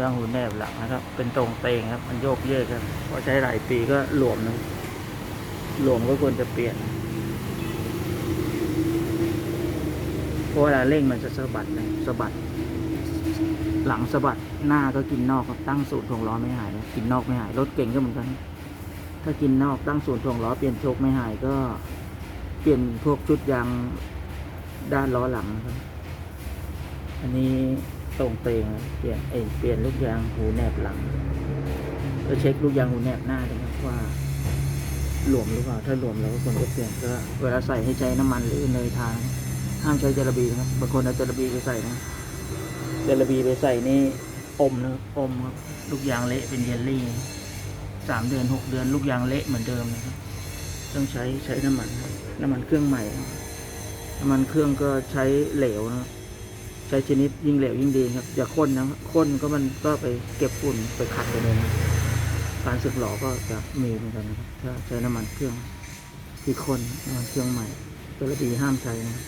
ยางหูแนบหลังนะครับ เป็นตรงเตงครับ มันโยกเยกครับพอใช้หลายปีก็หลวมนะหลวมก็ควรจะเปลี่ยนเพราะเวลาเร่งมันจะสะบัดนะสะบัด หลังสะบัดหน้าก็กินนอกครับตั้งศูนย์ถ่วงล้อไม่หายนะกินนอกไม่หายรถเก่งก็เหมือนกัน ถ้ากินนอกตั้งศูนย์ถ่วงล้อเปลี่ยนโชคไม่หายก็ เปลี่ยนพวกชุดยางด้านล้อหลังนะครับอันนี้ ตรงเตงเปลี่ยนเอเปลี่ยนลูกยางหูแนบหลังก็เช็คลูกยางหูแนบหน้าด้วยนะว่าหลวมหรือเปล่า ถ้าหลวมเราก็ควรจะเปลี่ยนก็เวลาใส่ให้ใช้น้ำมันหรือเนยทาง ห้ามใช้จาระบีนะครับบางคนเอาจาระบีไปใส่นะจาระบีไปใส่นี่อมนะอมครับลูกยางเละเป็นเยลลี่สามเดือนหกเดือน ลูกยางเละเหมือนเดิมนะครับต้องใช้ใช้น้ำมัน น้ำมันเครื่องใหม่ น้ำมันเครื่องก็ใช้เหลวนะครับ ใช้ชนิดยิ่งเหลวยิ่งดีครับอย่าข้นนะข้นก็มันก็ไปเก็บฝุ่นไปขัดไปเลยนการสึกหลอก็จะมีเหมือนกันนะครับถ้าใช้น้ำมันเครื่องที่ข้นน้ำมันเครื่องใหม่ตัวระบีห้ามใช้นะครับ